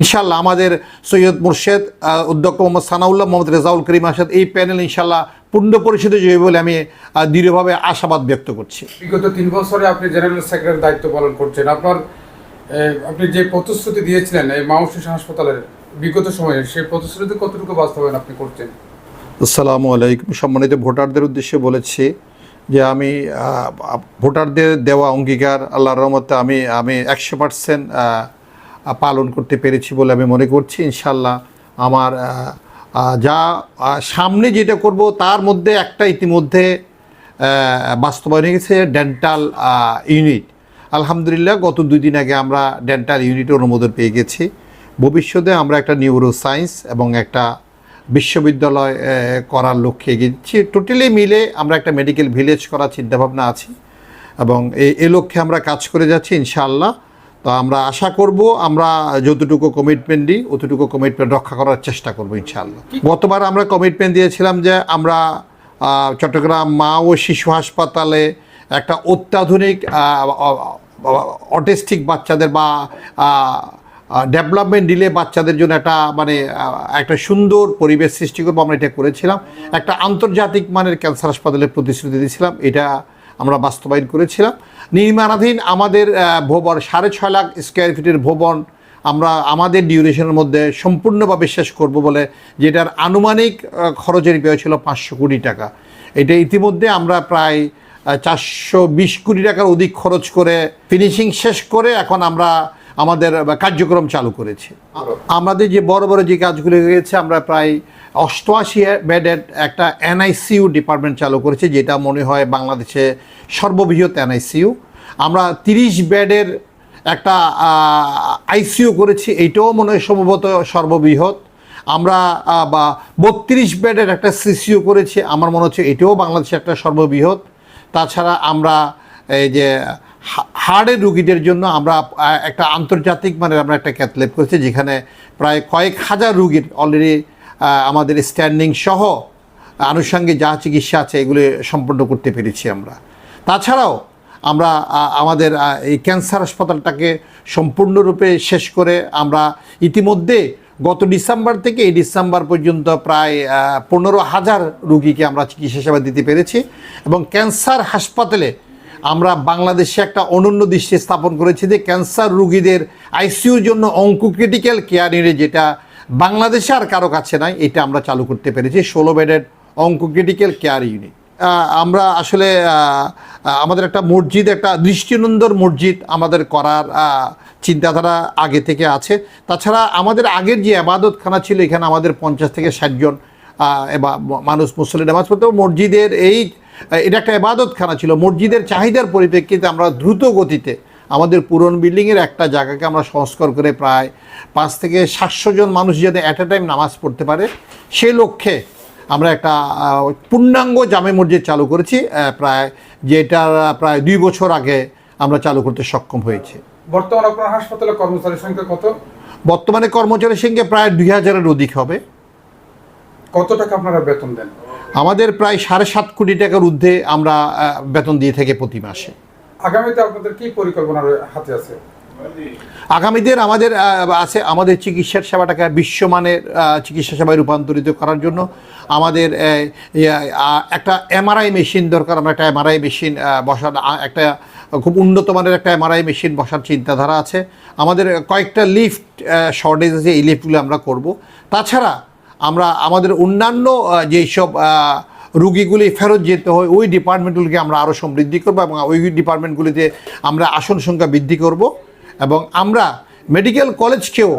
ইনশাল্লাহ আমাদের সৈয়দ মুর্শেদ অধ্যক্ষ মোহাম্মদ সানাউল্লাহ মোহাম্মদ রেজাউল করিম আসাদ এই প্যানেল ইনশাল্লাহ পূর্ণ পরিষদে জয়ী বলে আমি দৃঢ়ভাবে আশাবাদ ব্যক্ত করছি। বিগত তিন বছরে আপনি জেনারেল সেক্রেটারির দায়িত্ব পালন করছেন। আপনার আপনি যে প্রতিশ্রুতি দিয়েছিলেন এই মাউ শিশু হাসপাতালের বিগত সময়ে সেই প্রতিশ্রুতি কতটুকু বাস্তবায়ন আপনি করছেন? আসসালামু আলাইকুম। সম্মানিত ভোটারদের উদ্দেশ্যে বলেছি যে আমি ভোটারদের দেওয়া অঙ্গীকার আল্লাহর রহমতে আমি আমি একশো পার্সেন্ট পালন করতে পেরেছি বলে আমি মনে করছি। ইনশাল্লাহ আমার যা সামনে যেটা করব তার মধ্যে একটা ইতিমধ্যে বাস্তবায়ন হয়ে গেছে ডেন্টাল ইউনিট। আলহামদুলিল্লাহ গত দুই দিন আগে আমরা ডেন্টাল ইউনিট অনুমোদন পেয়ে গেছি। ভবিষ্যতে আমরা একটা নিউরো সায়েন্স এবং একটা বিশ্ববিদ্যালয় করার লক্ষ্যে এগিয়েছি। টোটালি মিলে আমরা একটা মেডিকেল ভিলেজ করার চিন্তাভাবনা আছি এবং এ লক্ষ্যে আমরা কাজ করে যাচ্ছি ইনশাআল্লাহ। তো আমরা আশা করব আমরা যতটুকু কমিটমেন্ট দিই অতটুকু কমিটমেন্ট রক্ষা করার চেষ্টা করব ইনশাআল্লাহ। গতবার আমরা কমিটমেন্ট দিয়েছিলাম যে আমরা চট্টগ্রাম মা ও শিশু হাসপাতালে একটা অত্যাধুনিক অটিস্টিক বাচ্চাদের বা ডেভেলপমেন্ট দিলে বাচ্চাদের জন্য একটা মানে একটা সুন্দর পরিবেশ সৃষ্টি করব আমরা এটা করেছিলাম। একটা আন্তর্জাতিক মানের ক্যান্সার হাসপাতালের প্রতিশ্রুতি দিয়েছিলাম। এটা আমরা বাস্তবায়ন করেছিলাম। নির্মাণাধীন আমাদের ভবন সাড়ে ছয় লাখ স্কোয়ার ফিটের ভবন আমরা আমাদের ডিউরেশনের মধ্যে সম্পূর্ণভাবে শেষ করব বলে যেটার আনুমানিক খরচের ব্যয় ছিল পাঁচশো কোটি টাকা। এটা ইতিমধ্যে আমরা প্রায় চারশো বিশ কোটি টাকার অধিক খরচ করে ফিনিশিং শেষ করে এখন আমরা আমাদের কার্যক্রম চালু করেছে। আমাদের যে বড় বড় যে কাজগুলি হয়েছে আমরা প্রায় অষ্টআশি বেডের একটা এনআইসিইউ ডিপার্টমেন্ট চালু করেছি, যেটা মনে হয় বাংলাদেশে সর্ববৃহৎ এনআইসিইউ আমরা তিরিশ বেডের একটা আইসিইউ করেছি, এইটাও মনে হয় সম্ভবত সর্ববৃহৎ। আমরা বা বত্রিশ বেডের একটা সিসিও করেছি, আমার মনে হচ্ছে এটাও বাংলাদেশে একটা সর্ববৃহৎ। তাছাড়া আমরা এই যে হার্টের রুগীদের জন্য আমরা একটা আন্তর্জাতিক মানের আমরা একটা ক্যাথলেব করেছি, যেখানে প্রায় কয়েক হাজার রুগীর অলরেডি আমাদের স্ট্যান্ডিং সহ আনুষঙ্গিক যা চিকিৎসা আছে এগুলি সম্পন্ন করতে পেরেছি আমরা। তাছাড়াও আমরা আমাদের এই ক্যান্সার হাসপাতালটাকে সম্পূর্ণরূপে শেষ করে আমরা ইতিমধ্যে গত ডিসেম্বর থেকে এই ডিসেম্বর পর্যন্ত প্রায় পনেরো হাজার রুগীকে আমরা চিকিৎসা সেবা দিতে পেরেছি এবং ক্যান্সার হাসপাতালে আমরা বাংলাদেশে একটা অনন্য দৃষ্টি স্থাপন করেছি যে ক্যান্সার রুগীদের আইসিইউর জন্য অঙ্কোক্রিটিক্যাল কেয়ার ইউনিট যেটা বাংলাদেশে আর কারও কাছে নাই, এটা আমরা চালু করতে পেরেছি, ষোলো বেডের অঙ্কোক্রিটিক্যাল কেয়ার ইউনিট। আমরা আসলে আমাদের একটা মসজিদ, একটা দৃষ্টিনন্দর মসজিদ আমাদের করার চিন্তাধারা আগে থেকে আছে। তাছাড়া আমাদের আগের যে আবাদতখানা ছিল, এখানে আমাদের পঞ্চাশ থেকে ষাটজন মানুষ মুসলিম নামাজ পড়তে, মসজিদের এই এটা একটা এবাদতখানা ছিল। মসজিদের চাহিদার পরিপ্রেক্ষিতে আমরা দ্রুত গতিতে আমাদের পুরন বিল্ডিংয়ের একটা জায়গাকে আমরা সংস্কার করে প্রায় পাঁচ থেকে সাতশো জন মানুষ যাতে অ্যাট এ টাইম নামাজ পড়তে পারে সেই লক্ষ্যে আমরা একটা পূর্ণাঙ্গ জামে মসজিদ চালু করেছি প্রায় যেটা প্রায় দুই বছর আগে আমরা চালু করতে সক্ষম হয়েছি। বর্তমানে আপনার হাসপাতালে কর্মচারীর সংখ্যা কত? বর্তমানে কর্মচারীর সংখ্যা প্রায় দুই হাজারের অধিক হবে। কত টাকা আপনারা বেতন দেন? আমাদের প্রায় সাড়ে সাত কোটি টাকার ঊর্ধ্বে আমরা বেতন দিয়ে থাকি প্রতি মাসে। আগামীতে আপনাদের কি পরিকল্পনা হাতে আছে? আগামীদের আমাদের আছে আমাদের চিকিৎসার সেবাটাকে বিশ্বমানের চিকিৎসা সেবায় রূপান্তরিত করার জন্য। আমাদের একটা এমআরআই মেশিন দরকার আমরা একটা এমআরআই মেশিন বসার একটা খুব উন্নত মানের একটা এমআরআই মেশিন বসার চিন্তাধারা আছে। আমাদের কয়েকটা লিফট শর্টেজ আছে এই লিফটগুলো আমরা করব। তাছাড়া আমরা আমাদের অন্যান্য যেসব রুগীগুলি ফেরত যেতে হয়, ওই ডিপার্টমেন্টগুলিকে আমরা আরও সমৃদ্ধি করব এবং ওই ডিপার্টমেন্টগুলিতে আমরা আসন সংখ্যা বৃদ্ধি করব এবং আমরা মেডিকেল কলেজকেও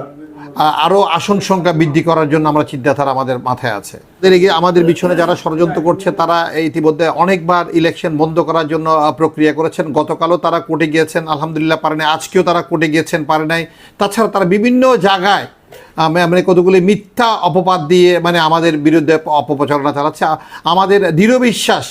আরও আসন সংখ্যা বৃদ্ধি করার জন্য আমরা চিন্তাধারা আমাদের মাথায় আছে। এগিয়ে আমাদের পিছনে যারা ষড়যন্ত্র করছে, তারা ইতিমধ্যে অনেকবার ইলেকশন বন্ধ করার জন্য প্রক্রিয়া করেছেন। গতকালও তারা কোর্টে গিয়েছেন, আলহামদুলিল্লাহ পারে নাই আজকেও তারা কোর্টে গিয়েছেন, পারে নাই। তাছাড়া তারা বিভিন্ন জায়গায় মানে কতগুলি মিথ্যা অপবাদ দিয়ে মানে আমাদের বিরুদ্ধে অপপ্রচারণা চালাচ্ছে। আমাদের দৃঢ় বিশ্বাস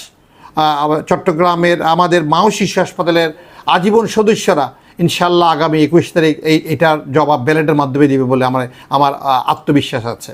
চট্টগ্রামের আমাদের মাও শিশু হাসপাতালের আজীবন সদস্যরা ইনশাল্লাহ আগামী একুশ তারিখ এই, এটার জবাব ব্যালেটের মাধ্যমে দিবে বলে আমার আমার আত্মবিশ্বাস আছে।